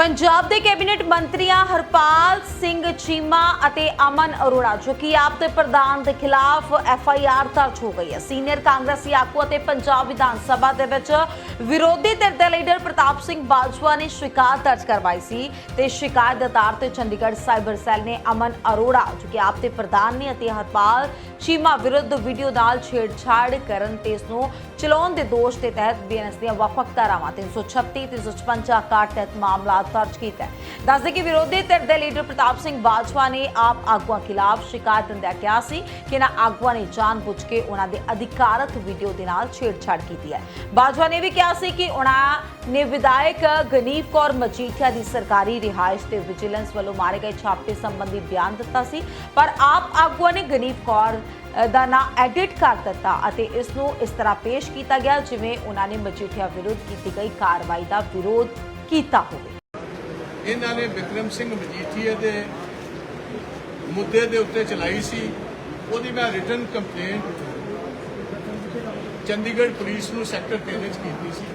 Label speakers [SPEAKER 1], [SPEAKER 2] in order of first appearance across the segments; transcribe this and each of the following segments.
[SPEAKER 1] ਪੰਜਾਬ ਦੇ ਕੈਬਨਿਟ ਮੰਤਰੀਆਂ ਹਰਪਾਲ ਸਿੰਘ ਚੀਮਾ ਅਤੇ ਅਮਨ ਅਰੋੜਾ, ਜੋ ਕਿ ਆਪ ਦੇ ਪ੍ਰਧਾਨ ਦੇ ਖਿਲਾਫ ਐਫ ਆਈ ਆਰ ਦਰਜ ਹੋ ਗਈ ਹੈ। ਸੀਨੀਅਰ ਕਾਂਗਰਸੀ ਆਗੂ ਅਤੇ ਪੰਜਾਬ ਵਿਧਾਨ ਸਭਾ ਦੇ ਵਿੱਚ ਵਿਰੋਧੀ ਧਿਰ ਦੇ ਲੀਡਰ ਪ੍ਰਤਾਪ ਸਿੰਘ ਬਾਜਵਾ ਨੇ ਸ਼ਿਕਾਇਤ ਦਰਜ ਕਰਵਾਈ ਸੀ ਤੇ ਸ਼ਿਕਾਇਤ ਦੇ ਆਧਾਰ ਤੇ ਚੰਡੀਗੜ੍ਹ ਸਾਈਬਰ ਸੈੱਲ ਨੇ ਅਮਨ ਅਰੋੜਾ, ਜੋ ਕਿ ਆਪ ਦੇ ਪ੍ਰਧਾਨ ਨੇ ਅਤੇ ਹਰਪਾਲ ਚੀਮਾ ਵਿਰੁੱਧ ਵੀਡੀਓ ਨਾਲ ਛੇੜਛਾੜ ਕਰਨ ਤੇ ਇਸ ਨੂੰ ਚਲਾਉਣ ਦੇ ਦੋਸ਼ ਦੇ ਤਹਿਤ ਬੀਐਨਐਸ ਦੀਆਂ ਵੱਖ-ਵੱਖ ਧਾਰਾਵਾਂ 336 356 ਕਾਰਡ ਤਹਿਤ ਮਾਮਲਾ ਦਰਜ ਕੀਤਾ ਹੈ। ਦੱਸਦੇ ਕਿ ਵਿਰੋਧੀ ਧਿਰ ਦੇ ਲੀਡਰ ਪ੍ਰਤਾਪ ਸਿੰਘ ਬਾਜਵਾ ਨੇ ਆਪ ਆਗੂਆਂ ਖਿਲਾਫ ਸ਼ਿਕਾਇਤ ਦਿੰਦਿਆਂ ਕਿਹਾ ਸੀ ਕਿ ਇਹਨਾਂ ਆਗੂਆਂ ਨੇ ਜਾਣਬੁੱਝ ਕੇ ਉਹਨਾਂ ਦੇ ਅਧਿਕਾਰਤ ਵੀਡੀਓ ਦੇ ਨਾਲ ਛੇੜਛਾੜ ਕੀਤੀ ਹੈ। ਬਾਜਵਾ ਨੇ ਵੀ ਕਿਹਾ ਸੀ ਕਿ ਉਹਨਾਂ ਨੇ ਵਿਧਾਇਕ ਗਨੀਵ ਕੌਰ ਮਜੀਠੀਆ ਦੀ ਸਰਕਾਰੀ ਰਿਹਾਇਸ਼ ਤੇ ਵਿਜੀਲੈਂਸ ਵੱਲੋਂ ਮਾਰੇ ਗਏ ਛਾਪੇ ਸੰਬੰਧੀ ਬਿਆਨ ਦਿੱਤਾ ਸੀ, ਪਰ ਆਪ ਆਗੂਆਂ ਨੇ ਗਨੀਵ ਕੌਰ ਦਾ ਨਾਂ ਐਡਿਟ ਕਰ ਦਿੱਤਾ ਅਤੇ ਇਸ ਨੂੰ ਇਸ ਤਰ੍ਹਾਂ ਪੇਸ਼ ਕੀਤਾ ਗਿਆ ਜਿਵੇਂ ਉਹਨਾਂ ਨੇ ਮਜੀਠੀਆ ਵਿਰੁੱਧ ਕੀਤੀ ਗਈ ਕਾਰਵਾਈ ਦਾ ਵਿਰੋਧ ਕੀਤਾ ਹੋਵੇ।
[SPEAKER 2] ਇਹਨਾਂ ਨੇ ਵਿਕਰਮ ਸਿੰਘ ਮਜੀਠੀਆ ਦੇ ਮੁੱਦੇ ਦੇ ਉੱਤੇ ਚਲਾਈ ਸੀ। ਉਹਦੀ ਮੈਂ ਰਿਟਰਨ ਕੰਪਲੇਂਟ ਚੰਡੀਗੜ੍ਹ ਪੁਲਿਸ ਨੂੰ ਸੈਕਟਰ 3 ਵਿੱਚ ਕੀਤੀ ਸੀ।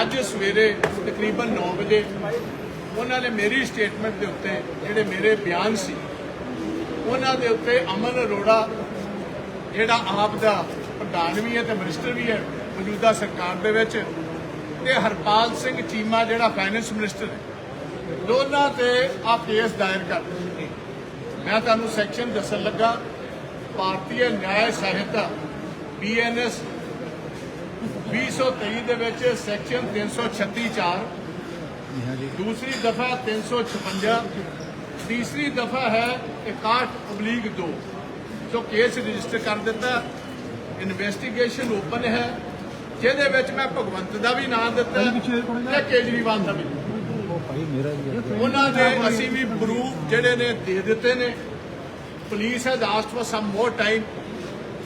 [SPEAKER 2] ਅੱਜ ਸਵੇਰੇ ਤਕਰੀਬਨ 9 ਵਜੇ ਉਹਨਾਂ ਨੇ ਮੇਰੀ ਸਟੇਟਮੈਂਟ ਦੇ ਉੱਤੇ ਜਿਹੜੇ ਮੇਰੇ ਬਿਆਨ ਸੀ ਉਹਨਾਂ ਦੇ ਉੱਤੇ ਅਮਨ ਅਰੋੜਾ, ਜਿਹੜਾ ਆਪ ਦਾ ਪ੍ਰਧਾਨ ਵੀ ਹੈ ਤੇ ਮਿਨਿਸਟਰ ਵੀ ਹੈ, ਮੌਜੂਦਾ ਸਰਕਾਰ ਦੇ ਵਿੱਚ ਤੇ ਹਰਪਾਲ ਸਿੰਘ ਚੀਮਾ, ਜਿਹੜਾ ਫਾਈਨੈਂਸ ਮਿਨਿਸਟਰ ਹੈ। ਦੋਨਾਂ ਤੇ ਆ ਕੇਸ ਦਾਇਰ ਕਰ ਮੈਂ ਤੁਹਾਨੂੰ ਸੈਕਸ਼ਨ ਦੱਸਣ ਲੱਗਾ ਭਾਰਤੀ ਨਿਆਂ ਸਹਾਇਤਾ ਬੀਐਨਐਸ 2023 ਦੇ ਵਿੱਚ ਸੈਕਸ਼ਨ 336 4 ਦੂਸਰੀ ਦਫਾ 356 ਤੀਸਰੀ ਦਫਾ ਹੈ 61 ਅਬਲੀਗ 2 ਜੋ ਕੇਸ ਰਜਿਸਟਰ ਕਰ ਦਿੱਤਾ ਇਨਵੈਸਟੀਗੇਸ਼ਨ ਓਪਨ ਹੈ ਜਿਹਦੇ ਵਿੱਚ ਮੈਂ ਭਗਵੰਤ ਦਾ ਵੀ ਨਾਮ ਦਿੱਤਾ ਤੇ ਕੇਜਰੀਵਾਲ ਦਾ ਵੀ। ਉਹਨਾਂ ਦੇ ਅਸੀਂ ਵੀ ਪ੍ਰੂਫ ਜਿਹੜੇ ਨੇ ਦੇ ਦਿੱਤੇ ਨੇ। Police has asked for some more time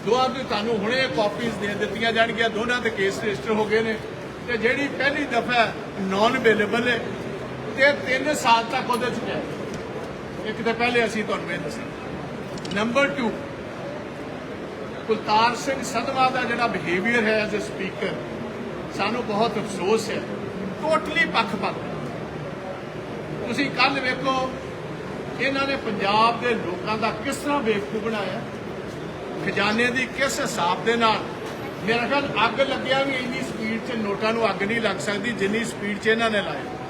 [SPEAKER 2] ਦੋਹਾਂ ਦੀ ਤੁਹਾਨੂੰ ਹੁਣੇ ਕਾਪੀਜ਼ ਦੇ ਦਿੱਤੀਆਂ ਜਾਣਗੀਆਂ। ਦੋਨਾਂ ਦੇ ਕੇਸ ਰਜਿਸਟਰ ਹੋ ਗਏ ਨੇ। ਤੇ ਜਿਹੜੀ ਪਹਿਲੀ ਦਫਾ ਨਾਨ ਅਵੇਲੇਬਲ ਹੈ। ਤੇ 3 ਸਾਲ ਤੱਕ ਉਹਦੇ ਚ ਹੈ। ਇੱਕ ਤਾਂ ਪਹਿਲੇ ਅਸੀਂ ਤੁਹਾਨੂੰ ਇਹ ਦੱਸਿਆ ਨੰਬਰ 2 ਕੁਲਤਾਰ ਸਿੰਘ ਸੰਧਵਾ ਦਾ ਜਿਹੜਾ ਬਿਹੇਵੀਅਰ ਹੈ ਐਜ਼ ਅ ਸਪੀਕਰ ਸਾਨੂੰ ਬਹੁਤ ਅਫਸੋਸ ਹੈ। ਟੋਟਲੀ ਪੱਖਪਾਤ। ਤੁਸੀਂ ਕੱਲ ਵੇਖੋ, ਇਹਨਾਂ ਨੇ ਪੰਜਾਬ ਦੇ ਲੋਕਾਂ ਦਾ ਕਿਸ ਤਰ੍ਹਾਂ ਬੇਵਕੂਫ ਬਣਾਇਆ। ਖਜ਼ਾਨੇ ਦੀ ਕਿਸ ਹਿਸਾਬ ਦੇ ਨਾਲ। ਮੇਰਾ ਖਿਆਲ ਅੱਗ ਲੱਗਿਆ ਵੀ ਇੰਨੀ ਸਪੀਡ 'ਚ ਨੋਟਾਂ ਨੂੰ ਅੱਗ ਨਹੀਂ ਲੱਗ ਸਕਦੀ ਜਿੰਨੀ ਸਪੀਡ 'ਚ ਇਹਨਾਂ ਨੇ ਲਾਇਆ।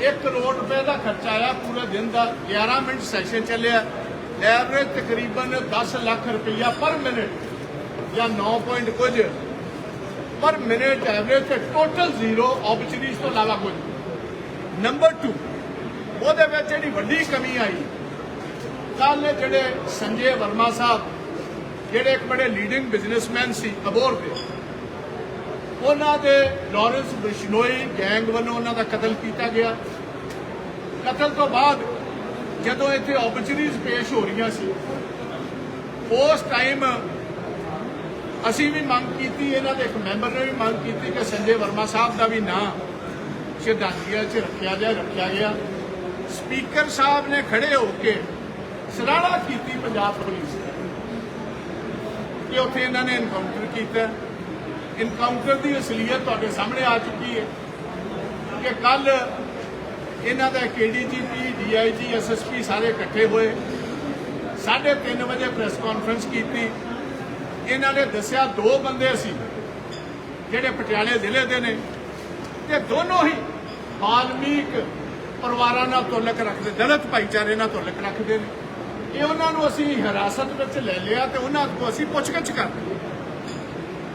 [SPEAKER 2] 1 ਕਰੋੜ ਰੁਪਏ ਦਾ ਖਰਚਾ ਆਇਆ ਪੂਰੇ ਦਿਨ ਦਾ 11 ਮਿੰਟ ਸੈਸ਼ਨ ਚੱਲਿਆ। ਐਵਰੇਜ ਤਕਰੀਬਨ 10 ਲੱਖ ਰੁਪਈਆ ਪਰ ਮਿੰਟ ਜਾਂ 9 ਪੁਆਇੰਟ ਕੁਝ। ਪਰ ਮਿੰਟ ਐਵਰੇਜ ਤੇ ਟੋਟਲ ਜ਼ੀਰੋ ਓਪਰਚੁਨਿਟੀਜ਼ ਤੋਂ ਇਲਾਵਾ ਕੁਝ। ਨੰਬਰ 2 ਉਹਦੇ ਵਿੱਚ ਜਿਹੜੀ ਵੱਡੀ ਕਮੀ ਆਈ ਕੱਲ ਜਿਹੜੇ ਸੰਜੇ ਵਰਮਾ ਸਾਹਿਬ, ਜਿਹੜੇ ਇੱਕ ਬੜੇ ਲੀਡਿੰਗ ਬਿਜ਼ਨਸਮੈਨ ਸੀ, ਅਬੋਰ ਦੇ ਉਹਨਾਂ ਦੇ ਲਾਰੈਂਸ ਬਿਸ਼ਨੋਈ ਗੈਂਗ ਵੱਲੋਂ ਉਹਨਾਂ ਦਾ ਕਤਲ ਕੀਤਾ ਗਿਆ। ਕਤਲ ਤੋਂ ਬਾਅਦ ਜਦੋਂ ਇੱਥੇ ਓਪਰਚੁਨਿਟੀਜ਼ ਪੇਸ਼ ਹੋ ਰਹੀਆਂ ਸੀ, ਉਸ ਟਾਈਮ ਅਸੀਂ ਵੀ ਮੰਗ ਕੀਤੀ, ਇਹਨਾਂ ਦੇ ਇੱਕ ਮੈਂਬਰ ਨੇ ਵੀ ਮੰਗ ਕੀਤੀ ਕਿ ਸੰਜੇ ਵਰਮਾ ਸਾਹਿਬ ਦਾ ਵੀ ਨਾਂ ਸ਼ਰਧਾਂਜਲੀਆਂ 'ਚ ਰੱਖਿਆ ਜਾਏ, ਰੱਖਿਆ ਗਿਆ। ਸਪੀਕਰ ਸਾਹਿਬ ਨੇ ਖੜੇ ਹੋ ਕੇ ਸਰਾਹਣਾ ਕੀਤੀ ਪੰਜਾਬ ਪੁਲਿਸ ਕਿ ਉੱਥੇ ਇਹਨਾਂ ਨੇ ਐਨਕਾਊਂਟਰ ਕੀਤਾ। ਇਨਕਾਊਂਟਰ ਦੀ ਅਸਲੀਅਤ ਤੁਹਾਡੇ ਸਾਹਮਣੇ ਆ ਚੁੱਕੀ ਹੈ ਕਿ ਕੱਲ ਇਹਨਾਂ ਦਾ ਕੇਡੀਜੀਪੀ ਡੀਆਈਜੀ ਐਸਐਸਪੀ ਸਾਰੇ ਇਕੱਠੇ ਹੋਏ। 3:30 ਵਜੇ ਪ੍ਰੈਸ ਕਾਨਫਰੰਸ ਕੀਤੀ। ਇਹਨਾਂ ਨੇ ਦੱਸਿਆ ਦੋ ਬੰਦੇ ਸੀ ਜਿਹੜੇ ਪਟਿਆਲੇ ਜ਼ਿਲ੍ਹੇ ਦੇ ਨੇ ਤੇ ਦੋਨੋਂ ਹੀ ਬਾਲਮੀਕ ਪਰਿਵਾਰਾਂ ਨਾਲ ਤੁਲਕ ਰੱਖਦੇ, ਦਲਿਤ ਭਾਈਚਾਰੇ ਨਾਲ ਤੁਲਕ ਰੱਖਦੇ ਨੇ। ਇਹ ਉਹਨਾਂ ਨੂੰ ਅਸੀਂ ਹਿਰਾਸਤ ਵਿੱਚ ਲੈ ਲਿਆ ਤੇ ਉਹਨਾਂ ਤੋਂ ਅਸੀਂ ਪੁੱਛਗਿੱਛ ਕਰਦੇ।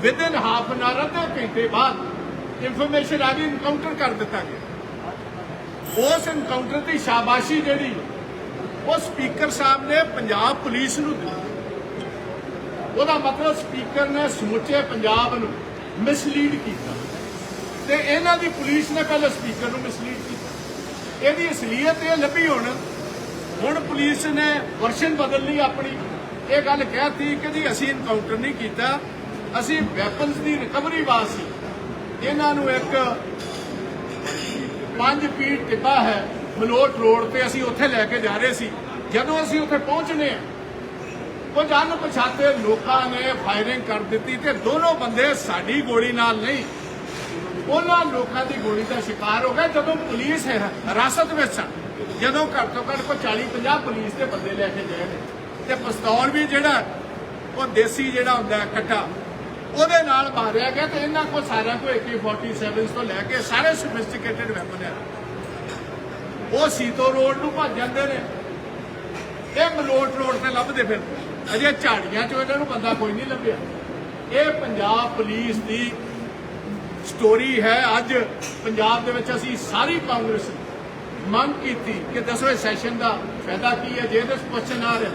[SPEAKER 2] ਵਿਦਨ ਹਾਫ ਐਨ ਆਵਰ ਅੱਧੇ ਘੰਟੇ ਬਾਅਦ ਇਨਫੋਰਮੇਸ਼ਨ ਆ ਗਈ ਇਨਕਾਊਂਟਰ ਕਰ ਦਿੱਤਾ ਗਿਆ। ਉਸ ਇਨਕਾਊਂਟਰ ਦੀ ਸ਼ਾਬਾਸ਼ੀ ਜਿਹੜੀ, ਉਹ ਸਪੀਕਰ ਸਾਹਿਬ ਨੇ ਪੰਜਾਬ ਪੁਲਿਸ ਨੂੰ ਦਿੱਤੀ। ਉਹਦਾ ਮਤਲਬ ਸਪੀਕਰ ਨੇ ਸਮੁੱਚੇ ਪੰਜਾਬ ਨੂੰ ਮਿਸਲੀਡ ਕੀਤਾ। ਤੇ ਇਹਨਾਂ ਦੀ ਪੁਲਿਸ ਨੇ ਪਹਿਲਾਂ ਸਪੀਕਰ ਨੂੰ ਮਿਸਲੀਡ ਕੀਤਾ। ਇਹਦੀ ਅਸਲੀਅਤ ਇਹ ਲੱਭੀ ਹੁਣ। ਹੁਣ ਪੁਲਿਸ ਨੇ ਵਰਸ਼ਨ ਬਦਲ ਲਈ ਆਪਣੀ। ਇਹ ਗੱਲ ਕਹਿਤੀ ਕਿ ਜੀ ਅਸੀਂ ਇਨਕਾਊਂਟਰ ਨਹੀਂ ਕੀਤਾ। ਅਸੀਂ ਵੈਪਨਸ ਦੀ ਰਿਕਵਰੀ ਵਾਸਤੇ ਇਹਨਾਂ ਨੂੰ ਇੱਕ 5 ਫੀਟ ਟਿੱਬਾ ਹੈ ਮਲੋਟ ਰੋਡ ਤੇ ਅਸੀਂ ਉੱਥੇ ਲੈ ਕੇ ਜਾ ਰਹੇ ਸੀ। ਜਦੋਂ ਅਸੀਂ ਉੱਥੇ ਪਹੁੰਚਨੇ ਆ ਕੁਝ ਅਣਪਛਾਤੇ ਲੋਕਾਂ ਨੇ ਫਾਇਰਿੰਗ ਕਰ ਦਿੱਤੀ ਤੇ ਦੋਨੋਂ ਬੰਦੇ ਸਾਡੀ ਗੋਲੀ ਨਾਲ ਨਹੀਂ, ਉਹਨਾਂ ਲੋਕਾਂ ਦੀ ਗੋਲੀ ਦਾ ਸ਼ਿਕਾਰ ਹੋ ਗਏ। ਜਦੋਂ ਪੁਲਿਸ ਹੈ, ਹਿਰਾਸਤ ਵਿੱਚ ਸਨ ਜਦੋਂ ਘੱਟ ਤੋਂ ਘੱਟ ਕੋਈ 40 50 ਪੁਲਿਸ ਦੇ ਬੰਦੇ ਲੈ ਕੇ ਗਏ ਨੇ। ਤੇ ਪਿਸਤੌਲ ਵੀ ਜਿਹੜਾ, ਉਹ ਦੇਸੀ ਜਿਹੜਾ ਹੁੰਦਾ ਹੈ ਕੱਟਾ ਉਹਦੇ ਨਾਲ ਮਾਰਿਆ ਗਿਆ ਤੇ ਇਹਨਾਂ ਕੋਲ ਸਾਰਿਆਂ ਕੋਲ AK47 ਤੋਂ ਲੈ ਕੇ ਸਾਰੇ ਸੋਫਿਸਟੀਕੇਟਡ ਵੈਪਨ ਹੈ ਉਹ ਸੀਤੋ ਰੋਡ ਨੂੰ ਭੱਜ ਜਾਂਦੇ ਨੇ। ਇਹ ਮਲੋਟ ਰੋਡ ਤੇ ਲੱਭਦੇ ਫਿਰ। ਅਜੇ ਝਾੜੀਆਂ 'ਚੋਂ ਇਹਨਾਂ ਨੂੰ ਬੰਦਾ ਕੋਈ ਨਹੀਂ ਲੱਭਿਆ। ਇਹ ਪੰਜਾਬ ਪੁਲਿਸ ਦੀ ਸਟੋਰੀ ਹੈ। ਅੱਜ ਪੰਜਾਬ ਦੇ ਵਿੱਚ ਅਸੀਂ ਸਾਰੀ ਕਾਂਗਰਸ ਮੰਗ ਕੀਤੀ ਕਿ ਦਸਵੇਂ ਸੈਸ਼ਨ ਦਾ ਫਾਇਦਾ ਕੀ ਹੈ? ਜੇ ਇਹਦੇ ਕੁਐਸਚਨ ਆ ਰਿਹਾ।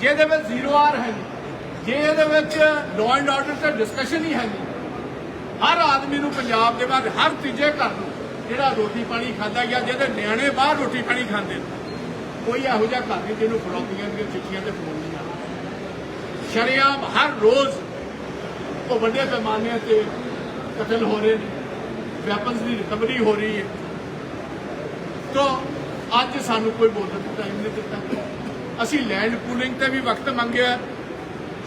[SPEAKER 2] ਜਿਹਦੇ ਵਿੱਚ ਜ਼ੀਰੋ ਆਰ ਹੈ ਜੇ ਇਹਦੇ ਵਿੱਚ ਲਾਅ ਐਂਡ ਆਰਡਰ ਤੇ ਡਿਸਕਸ਼ਨ ਹੀ ਹੈ ਨਹੀਂ, ਹਰ ਆਦਮੀ ਨੂੰ ਪੰਜਾਬ ਦੇ ਬਾਅਦ ਹਰ ਤੀਜੇ ਘਰ ਨੂੰ ਜਿਹੜਾ ਰੋਟੀ ਪਾਣੀ ਖਾਂਦਾ ਗਿਆ ਜਿਹਦੇ ਨਿਆਣੇ ਬਾਹਰ ਰੋਟੀ ਪਾਣੀ ਖਾਂਦੇ ਨੇ, ਕੋਈ ਇਹੋ ਜਿਹਾ ਘਰ ਨਹੀਂ ਜਿਹਨੂੰ ਫੜੌਤੀਆਂ ਦੀਆਂ ਚਿੱਠੀਆਂ ਤੇ ਫੋਨ ਨਹੀਂ ਆਉਂਦੇ। ਸ਼ਰੀਆਮ ਹਰ ਰੋਜ਼ ਉਹ ਵੱਡੇ ਪੈਮਾਨੇ ਤੇ ਕਤਲ ਹੋ ਰਹੇ ਨੇ ਵੈਪਨਸ ਦੀ ਰਿਕਵਰੀ ਹੋ ਰਹੀ ਹੈ। ਤਾਂ ਅੱਜ ਸਾਨੂੰ ਕੋਈ ਬੋਲਣ ਦਾ ਟਾਈਮ ਨਹੀਂ ਦਿੱਤਾ। ਅਸੀਂ ਲੈਂਡ ਪੂਲਿੰਗ ਤੇ ਵੀ ਵਕਤ ਮੰਗਿਆ।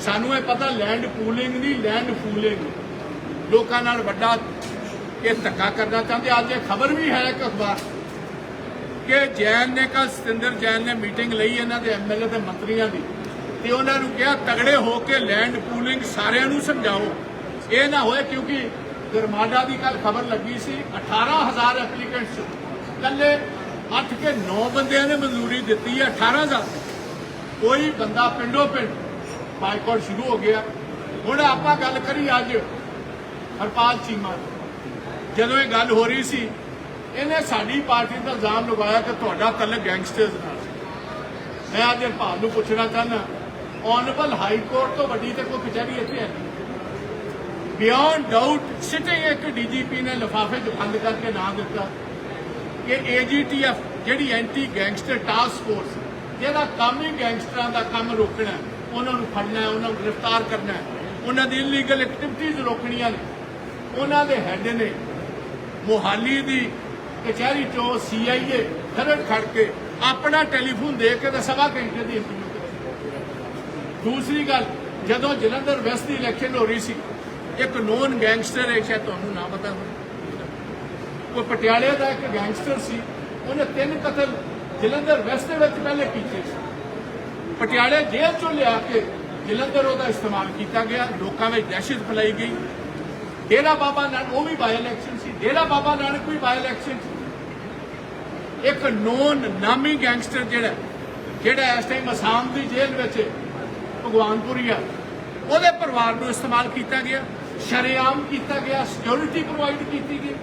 [SPEAKER 2] ਸਾਨੂੰ ਇਹ ਪਤਾ ਲੈਂਡ ਪੂਲਿੰਗ ਨਹੀਂ ਲੈਂਡ ਫੂਲਿੰਗ ਲੋਕਾਂ ਨਾਲ ਵੱਡਾ ਇਹ ਧੱਕਾ ਕਰਨਾ ਚਾਹੁੰਦੇ ਅੱਜ ਇਹ ਖਬਰ ਵੀ ਹੈ ਇੱਕ ਅਖਬਾਰ ਕਿ ਜੈਨ ਨੇ ਕੱਲ ਸਤਿੰਦਰ ਜੈਨ ਨੇ ਮੀਟਿੰਗ ਲਈ ਇਹਨਾਂ ਦੇ ਐਮਐਲਏ ਤੇ ਮੰਤਰੀਆਂ ਦੀ। ਤੇ ਉਹਨਾਂ ਨੂੰ ਕਿਹਾ, ਤਗੜੇ ਹੋ ਕੇ ਲੈਂਡ ਪੂਲਿੰਗ ਸਾਰਿਆਂ ਨੂੰ ਸਮਝਾਓ। ਇਹ ਨਾ ਹੋਏ ਕਿਉਂਕਿ ਗਰਮਾਡਾ ਦੀ ਕੱਲ ਖਬਰ ਲੱਗੀ ਸੀ 18000 ਐਪਲੀਕੈਂਟਸ ਕੱਲੇ 8 ਕੇ 9 ਬੰਦਿਆਂ ਨੇ ਮਨਜ਼ੂਰੀ ਦਿੱਤੀ ਹੈ 18000 ਕੋਈ ਬੰਦਾ ਪਿੰਡੋਂ ਪਿੰਡ ਬਾਈਕਾਟ ਸ਼ੁਰੂ ਹੋ ਗਿਆ। ਹੁਣ ਆਪਾਂ ਗੱਲ ਕਰੀ ਅੱਜ ਹਰਪਾਲ ਚੀਮਾ ਦੀ। ਜਦੋਂ ਇਹ ਗੱਲ ਹੋ ਰਹੀ ਸੀ ਇਹਨੇ ਸਾਡੀ ਪਾਰਟੀ ਦਾ ਇਲਜ਼ਾਮ ਲਗਾਇਆ ਕਿ ਤੁਹਾਡਾ ਤਾਲੁਕ ਗੈਂਗਸਟਰਸ ਨਾਲ। ਮੈਂ ਅੱਜ ਹਰਪਾਲ ਨੂੰ ਪੁੱਛਣਾ ਚਾਹੁੰਦਾ ਆਨਰੇਬਲ ਹਾਈ ਕੋਰਟ ਤੋਂ ਵੱਡੀ ਤੇ ਕੋਈ ਕਚਹਿਰੀ ਇੱਥੇ ਹੈ ਬਿਯੋਂਡ ਡਾਊਟ ਸਿਟਿੰਗ ਇੱਕ ਡੀਜੀਪੀ ਨੇ ਲਿਫਾਫੇ 'ਚ ਬੰਦ ਕਰਕੇ ਨਾਂ ਦਿੱਤਾ ਕਿ ਏਜੀਟੀਐਫ ਜਿਹੜੀ ਐਂਟੀ ਗੈਂਗਸਟਰ ਟਾਸਕ ਫੋਰਸ ਜਿਹਦਾ ਕੰਮ ਹੀ ਗੈਂਗਸਟਰਾਂ ਦਾ ਕੰਮ ਰੋਕਣਾ ਹੈ, ਉਹਨਾਂ ਨੂੰ ਫੜਨਾ ਹੈ, ਉਹਨਾਂ ਨੂੰ ਗ੍ਰਿਫਤਾਰ ਕਰਨਾ ਹੈ। ਉਹਨਾਂ ਦੀ ਇਲੀਗਲ ਐਕਟੀਵਿਟੀਜ਼ ਰੋਕਣੀਆਂ ਨੇ। ਉਹਨਾਂ ਦੇ ਹੈੱਡ ਨੇ ਮੋਹਾਲੀ ਦੀ ਕਚਹਿਰੀ ਚੋਂ ਸੀਆਈਏ ਖਰੜ ਖੜ ਕੇ ਆਪਣਾ ਟੈਲੀਫੋਨ ਦੇ ਕੇ ਤਾਂ ਸਵਾ ਘੰਟੇ ਦੀ ਇੰਟਰਵਿਊ ਕਰਾਈ। ਦੂਸਰੀ ਗੱਲ, ਜਦੋਂ ਜਲੰਧਰ ਵੈਸਟ ਦੀ ਇਲੈਕਸ਼ਨ ਹੋ ਰਹੀ ਸੀ, ਇੱਕ ਨੋਨ ਗੈਂਗਸਟਰ ਹੈ, ਸ਼ਾਇਦ ਤੁਹਾਨੂੰ ਨਾ ਪਤਾ ਹੋਵੇ। ਉਹ ਪਟਿਆਲੇ ਦਾ ਇੱਕ ਗੈਂਗਸਟਰ ਸੀ। ਉਹਨੇ ਤਿੰਨ ਕਤਲ ਜਲੰਧਰ ਵੈਸਟ ਦੇ ਵਿੱਚ ਪਹਿਲੇ ਕੀਤੇ ਸੀ। ਪਟਿਆਲੇ ਜੇਲ੍ਹ ਚੋਂ ਲਿਆ ਕੇ ਜਲੰਧਰ ਉਹਦਾ ਇਸਤੇਮਾਲ ਕੀਤਾ ਗਿਆ। ਲੋਕਾਂ ਵਿੱਚ ਦਹਿਸ਼ਤ ਫੈਲਾਈ ਗਈ। ਡੇਰਾ ਬਾਬਾ ਨਾਨਕ, ਉਹ ਵੀ ਬਾਈ ਇਲੈਕਸ਼ਨ ਸੀ। ਡੇਰਾ ਬਾਬਾ ਨਾਨਕ ਵੀ ਬਾਈ ਇਲੈਕਸ਼ਨ ਸੀ। ਇੱਕ ਨੋਨ ਨਾਮੀ ਗੈਂਗਸਟਰ ਜਿਹੜਾ ਜਿਹੜਾ ਇਸ ਟਾਈਮ ਅਸਾਮ ਦੀ ਜੇਲ੍ਹ ਵਿੱਚ ਭਗਵਾਨਪੁਰੀ ਆ, ਉਹਦੇ ਪਰਿਵਾਰ ਨੂੰ ਇਸਤੇਮਾਲ ਕੀਤਾ ਗਿਆ। ਸ਼ਰੇਆਮ ਕੀਤਾ ਗਿਆ ਸਿਕਿਉਰਿਟੀ ਪ੍ਰੋਵਾਈਡ ਕੀਤੀ ਗਈ।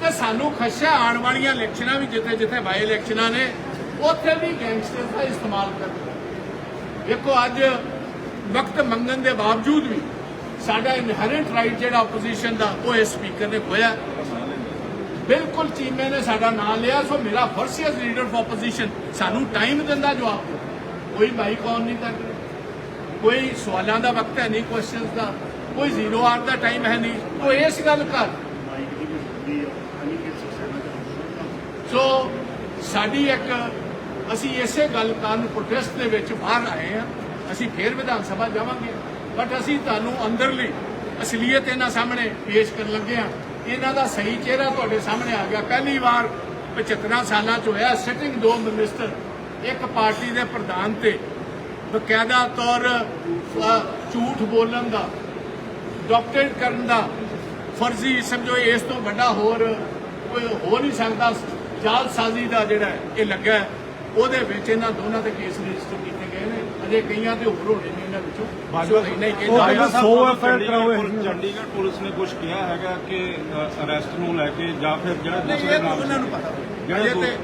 [SPEAKER 2] ਤੇ ਸਾਨੂੰ ਖਸ਼ਾ ਆਉਣ ਵਾਲੀਆਂ ਇਲੈਕਸ਼ਨਾਂ ਵੀ ਜਿੱਥੇ ਜਿੱਥੇ ਬਾਈ ਇਲੈਕਸ਼ਨਾਂ ਨੇ ਉੱਥੇ ਵੀ ਗੈਂਗਸਟਰ ਦਾ ਇਸਤੇਮਾਲ ਕਰਦੇ ਦੇਖੋ ਅੱਜ ਵਕਤ ਮੰਗਣ ਦੇ ਬਾਵਜੂਦ ਵੀ ਸਾਡਾ ਇਨਹੈਰੈਂਟ ਰਾਈਟ ਜਿਹੜਾ ਆਪੋਜੀਸ਼ਨ ਦਾ ਉਹ ਇਸ ਸਪੀਕਰ ਨੇ ਖੋਇਆ। ਬਿਲਕੁਲ ਚੀਮੇ ਨੇ ਸਾਡਾ ਨਾਮ ਲਿਆ ਸੋ ਮੇਰਾ ਫਰਜ਼ ਲੀਡਰ ਆਫ ਆਪੋਜੀਸ਼ਨ ਸਾਨੂੰ ਟਾਈਮ ਦਿੰਦਾ ਜਵਾਬ। ਕੋਈ ਮਾਈਕ ਆਨ ਨਹੀਂ ਕਰ ਕੋਈ ਸਵਾਲਾਂ ਦਾ ਵਕਤ ਹੈ ਨਹੀਂ ਕੁਐਸਚਨਸ ਦਾ। ਕੋਈ ਜ਼ੀਰੋ ਆਰ ਦਾ ਟਾਈਮ ਹੈ ਨਹੀਂ। ਉਹ ਇਸ ਗੱਲ ਕਰ ਸੋ ਸਾਡੀ ਇੱਕ ਅਸੀਂ ਇਸੇ ਗੱਲ ਕਾਰਨ ਪ੍ਰੋਟੈਸਟ ਦੇ ਵਿੱਚ ਬਾਹਰ ਆਏ ਆ ਅਸੀਂ ਫੇਰ ਵਿਧਾਨ ਸਭਾ ਜਾਵਾਂਗੇ। ਬਟ ਅਸੀਂ ਤੁਹਾਨੂੰ ਅੰਦਰਲੀ ਅਸਲੀਅਤ ਇਹਨਾਂ ਸਾਹਮਣੇ ਪੇਸ਼ ਕਰਨ ਲੱਗੇ ਆ ਇਹਨਾਂ ਦਾ ਸਹੀ ਚਿਹਰਾ ਤੁਹਾਡੇ ਸਾਹਮਣੇ ਆ ਗਿਆ। ਪਹਿਲੀ ਵਾਰ 75 ਸਾਲਾਂ ਚ ਹੋਇਆ ਸਿਟਿੰਗ ਦੋ ਮਿਨਿਸਟਰ ਇੱਕ ਪਾਰਟੀ ਦੇ ਪ੍ਰਧਾਨ ਤੇ। ਬਕਾਇਦਾ ਤੌਰ ਝੂਠ ਬੋਲਣ ਦਾ ਡਾਕਟਰ ਕਰਨ ਦਾ ਫਰਜ਼ੀ ਸਮਝੋ ਇਸ ਤੋਂ ਵੱਡਾ ਹੋਰ ਕੋਈ ਹੋ ਨਹੀਂ ਸਕਦਾ। ਜਾਲਸਾਜ਼ੀ ਦਾ ਜਿਹੜਾ ਇਹ ਲੱਗਾ ਉਹਦੇ ਵਿੱਚ ਇਹਨਾਂ ਦੋਨਾਂ ਤੇ ਕੇਸ ਰਜਿਸਟਰ ਕੀਤੇ ਗਏ ਨੇ। ਅਜੇ ਕਈਆਂ ਤੇ ਹੋਰ ਹੋਣੇ ਨੇ ਇਹਨਾਂ ਵਿੱਚੋਂ।
[SPEAKER 3] ਬਾਜਵਾ
[SPEAKER 2] ਨਹੀਂ ਕਹਿੰਦਾ
[SPEAKER 3] ਕਹਿੰਦਾ ਸੌ FIR
[SPEAKER 4] ਚੰਡੀਗੜ੍ਹ
[SPEAKER 3] ਕਰਾਓ
[SPEAKER 4] ਚੰਡੀਗੜ੍ਹ ਪੁਲਿਸ ਨੇ ਕੁਝ ਕਿਹਾ ਹੈਗਾ ਕਿ ਅਰੈਸਟ ਨੂੰ ਲੈ ਕੇ ਜਾਂ ਫਿਰ ਜਿਹੜਾ ਦੂਸਰੇ ਨਾਮ
[SPEAKER 2] ਉਹਨਾਂ ਨੂੰ ਪਤਾ।
[SPEAKER 4] ਜਿਹੜਾ
[SPEAKER 2] ਅਜੇ
[SPEAKER 4] ਦੋ-
[SPEAKER 2] ਤੇ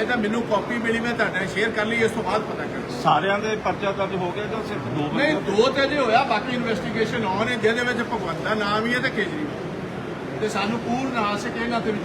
[SPEAKER 2] ਇਹ ਤਾਂ ਮੈਨੂੰ ਕਾਪੀ ਮਿਲੀ ਮੈਂ ਤੁਹਾਡੇ ਨਾਲ ਸ਼ੇਅਰ ਕਰ ਲਈ ਇਸ ਤੋਂ ਬਾਅਦ ਪਤਾ ਕਰ
[SPEAKER 4] ਸਾਰਿਆਂ ਦੇ ਪਰਚਾ ਦਰਜ ਹੋ ਗਿਆ ਜਾਂ ਸਿਰਫ ਦੋ
[SPEAKER 2] ਨਹੀਂ ਦੋ? ਤੇ ਜੇ ਹੋਇਆ ਬਾਕੀ ਇਨਵੈਸਟੀਗੇਸ਼ਨ ਆਨ ਹੈ ਜਿਹਦੇ ਵਿੱਚ ਭਗਵੰਤ ਦਾ ਨਾਮ ਹੀ ਹੈ ਤੇ ਕੇਜਰੀਵਾਲ। ਤੇ ਸਾਨੂੰ ਪੂਰਨ ਆਸ ਹੈ ਕਿ ਇਹਨਾਂ ਤੇ ਵੀ